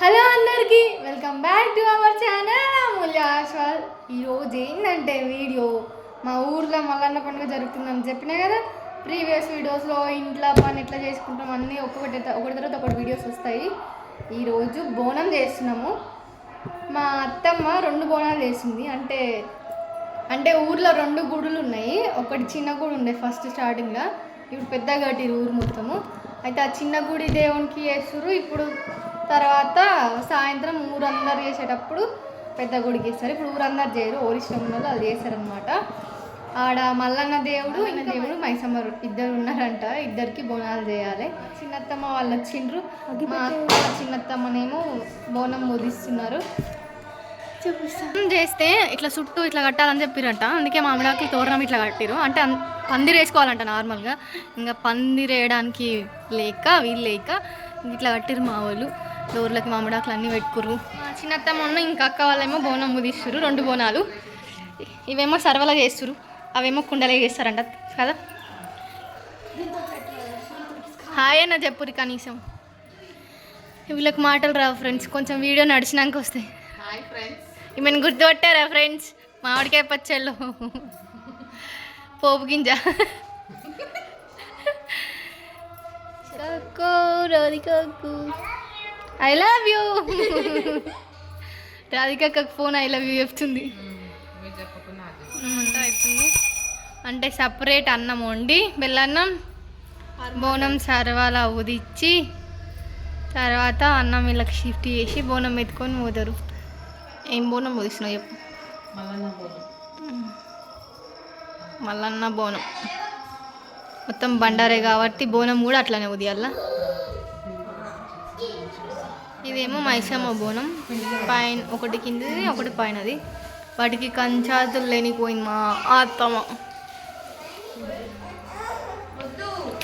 Hello అందరికీ welcome back to our channel. Amulya ఆశ్వాల్. ఈరోజు ఏంటంటే వీడియో? మా ఊర్లో మల్లన్న పండుగ జరుగుతుందని చెప్పినా కదా ప్రీవియస్ వీడియోస్లో ఇంట్లో పని ఎట్లా చేసుకుంటాం అన్నీ ఒక్కొక్కటి ఒకటి తర్వాత ఒకటి వీడియోస్ వస్తాయి. ఈరోజు బోనం చేస్తున్నాము. మా అత్తమ్మ రెండు బోనాలు చేసింది. అంటే అంటే ఊర్లో రెండు గుడులు ఉన్నాయి. ఒకటి చిన్న గుడి ఉండే ఫస్ట్ స్టార్టింగ్లో. ఇప్పుడు పెద్ద కట్టిరు ఊరు మొత్తము. అయితే ఆ చిన్న గుడి దేవునికి చేస్తురు ఇప్పుడు తర్వాత సాయంత్రం ఊరందరు చేసేటప్పుడు పెద్ద గుడికి వేస్తారు ఇప్పుడు ఊరందరు చేయరు. వాళ్ళు అది చేస్తారనమాట ఆడ మల్లన్న దేవుడు ఇంకా దేవుడు. మైసమ్మ ఇద్దరు ఉన్నారంట. ఇద్దరికి బోనాలు చేయాలి. చిన్నత్తమ్మ వాళ్ళు వచ్చిండ్రు. మా చిన్నత్తమ్మనేమో బోనం ముదిస్తున్నారు చేస్తే ఇట్లా చుట్టూ ఇట్లా కట్టాలని చెప్పిరంట. అందుకే మామిడాకులు తోరణం ఇట్లా కట్టిరు అంటే పందిరి వేసుకోవాలంట నార్మల్గా. ఇంకా పందిరి వేయడానికి లేక వీలు లేక ఇట్లా కట్టిరు మా వాళ్ళు. డోర్లకి మామిడాకులు అన్నీ పెట్టుకుర్రు. చిన్నత్తమ్మ ఉన్న ఇంకా అక్క వాళ్ళేమో బోనం ముదిస్తురు రెండు బోనాలు. ఇవేమో సర్వలా చేస్తురు అవేమో కుండలే చేస్తారంట కదా? హాయ్ అన్న చెప్పురు కనీసం. వీళ్ళకి మాటలు రావు ఫ్రెండ్స్ కొంచెం వీడియో నడిచినాక వస్తాయి. హాయ్ ఫ్రెండ్స్ ఈమెను గుర్తుపట్టారా ఫ్రెండ్స్ మామిడికాయ పచ్చళ్ళు. పోపు గింజ. ఐ లవ్ యూ రాధికకు ఫోన్ ఐ లవ్ యూ చెప్తుంది. అంటే సపరేట్ అన్నం వండి బెల్లన్నం బోనం సర్వాల ఉదిచ్చి తర్వాత అన్నం వీళ్ళకి షిఫ్ట్ చేసి బోనం ఎత్తుకొని ఊదరు. ఏం బోనం ఉదిస్తున్నావు చెప్పు. మల్లన్న బోనం. మొత్తం బండారే కాబట్టి బోనం కూడా అట్లనే ఉదయాల. ఇదేమో మైసమ్మ బోనం. పైన ఒకటి కిందది ఒకటి పైనది. వాటికి కంచాతులు లేనిపోయింది మా అత్తమ్మ.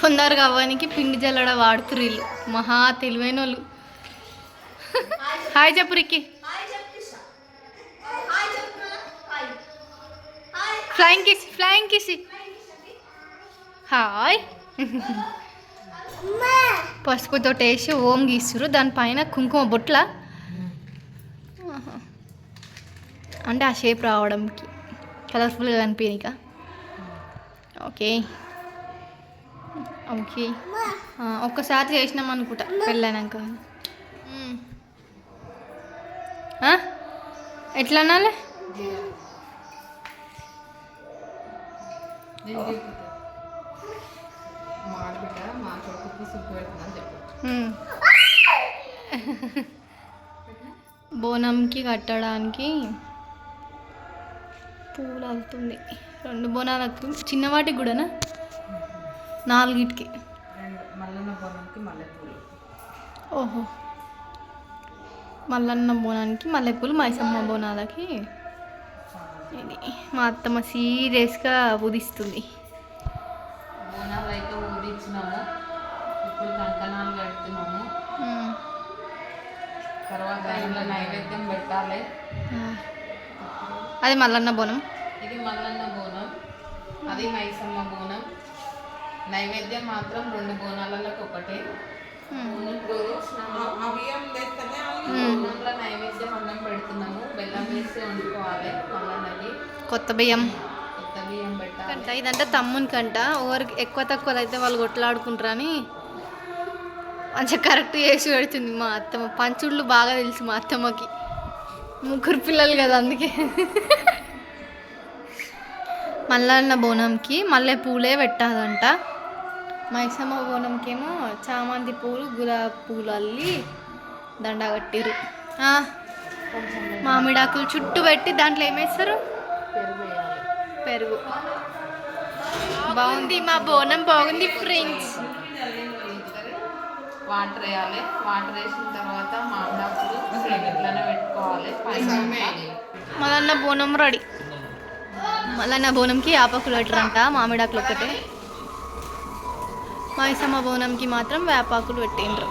తొందరగా అవ్వడానికి పిండి జల్లడ వాడుతురు వీళ్ళు. మహా తెలివైన వాళ్ళు హాయ్ చెప్పు Ricky. Flying kiss flying kiss hi పసుపుతో వేసి ఓం గీస్తురు దానిపైన కుంకుమ బొట్ల. అంటే ఆ షేప్ రావడంకి కలర్ఫుల్గా కనిపించక ఓకే. ఓకే. ఒక్కసారి చేసినాం అనుకుంటా వెళ్ళాక ఎట్లా అనాలి? బోనంకి కట్టడానికి పూలు అవుతుంది రెండు బోనాలు అవుతుంది చిన్నవాటికి కూడానా? నాలుగిటికి. ఓహో. మల్లన్న బోనానికి మల్లెపూలు మైసమ్మ బోనాలకి ఇది మా అత్తమ్మ సీరియస్గా ఉదిస్తుంది బోనాలు అయితే ఊదిచ్చినాము. ఇప్పుడు కంకణాలు కడుతున్నాము. మ్మ్. తర్వాత ఇంట్లో నైవేద్యం పెట్టాలి. అది మల్లన్న బోనం? ఇది మల్లన్న బోనం. అది మైసమ్మ బోనం. నైవేద్యం మాత్రం రెండు బోనాలకు ఒకటే. మ్మ్. ఇప్పుడు బోనంలో నైవేద్యం అన్నం పెడుతున్నాము. బెల్లం వేసి వండుకోవాలి. మల్లన్నకి కొత్త బియ్యం. కొత్త బియ్యం పెట్టాలి. కంట ఇదంటే తమ్ముని కంట. ఎవరికి ఎక్కువ తక్కువ అయితే వాళ్ళు కొట్లాడుకుంటారని మంచిగా కరెక్ట్ చేసి పెడుతుంది మా అత్తమ్మ. పంచుళ్ళు బాగా తెలుసు మా అత్తమ్మకి. ముగ్గురు పిల్లలు కదా అందుకే. మల్లన్న బోనంకి మల్లె పూలే పెట్టాలంట. మైసమ్మ బోనంకి ఏమో చామంతి పూలు గులాబీ పూలు అల్లి దండ కట్టిరు మామిడాకులు చుట్టూ పెట్టి దాంట్లో ఏమేస్తారు పెరుగు. బాగుంది మా బోనం బాగుంది ఫ్రెండ్స్. వాటర్ వేయాలి. వాటర్ వేసిన తర్వాత మామిడాకులు ఇట్లానే పెట్టుకోవాలి. మళ్ళన్న బోనం రెడీ. మళ్ళన్న బోనంకి ఆపకులు పెట్టరంట మామిడాకులు ఒక్కటే. మైసమ్మ బోనంకి మాత్రం వేపాకులు పెట్టిండ్రు.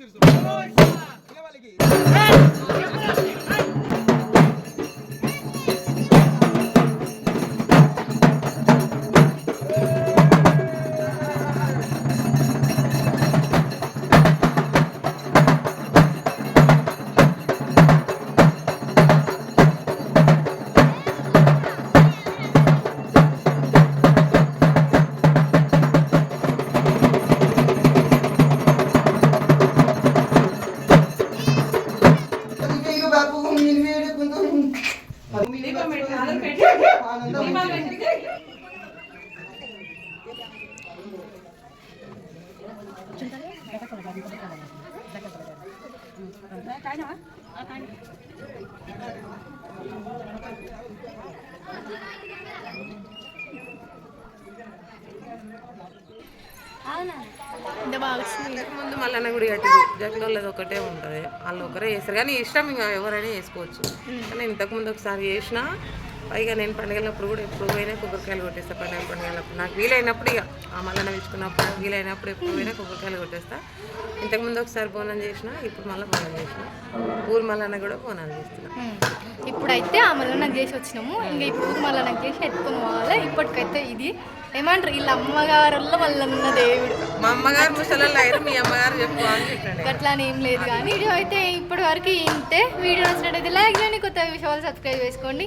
Hey! काय ना काय ముందు మళ్ళీ గుడి కట్టింది జగలో ఒకటే ఉంటుంది. వాళ్ళు ఒకరే చేస్తారు. కానీ ఇష్టం ఇంకా ఎవరైనా చేసుకోవచ్చు. కానీ ఇంతకు ముందు ఒకసారి చేసిన పైగా నేను పండుగలప్పుడు కూడా ఎప్పుడు పోయినా కొబ్బరికాయలు కొట్టేస్తా పండుగ పండుగలప్పుడు. నాకు వీలైనప్పుడు ఇక ఆ మల్లన్న విచ్చుకున్నప్పుడు నాకు వీలైనప్పుడు ఎప్పుడు పోయినా కొబ్బరికాయలు కొట్టేస్తా. ఇంతకుముందు ఒకసారి బోనం చేసిన ఇప్పుడు మళ్ళీ బోనం చేసిన. ఊరు మల్లన్న కూడా బోనాలు చేస్తున్నా. ఇప్పుడైతే ఆ మళ్ళీ నాకు చేసి వచ్చినాము. ఇంకా ఇప్పుడు మళ్ళీ నాకు చేసి ఎత్తుకుని పోవాలి. ఇప్పటికైతే ఇది ఏమంటారు? వీళ్ళ అమ్మగారుల్లో మళ్ళన్న దేవుడు. మా అమ్మగారు అయినా మీ అమ్మగారు చెప్పుకోవాలని చెప్పండి అట్లా ఏం లేదు కానీ వీడియో అయితే ఇప్పటి వరకు ఇంతే. వీడియో నచ్చినట్టయితే లైక్ చేయండి కొత్త విషయాలు సబ్స్క్రైబ్ చేసుకోండి.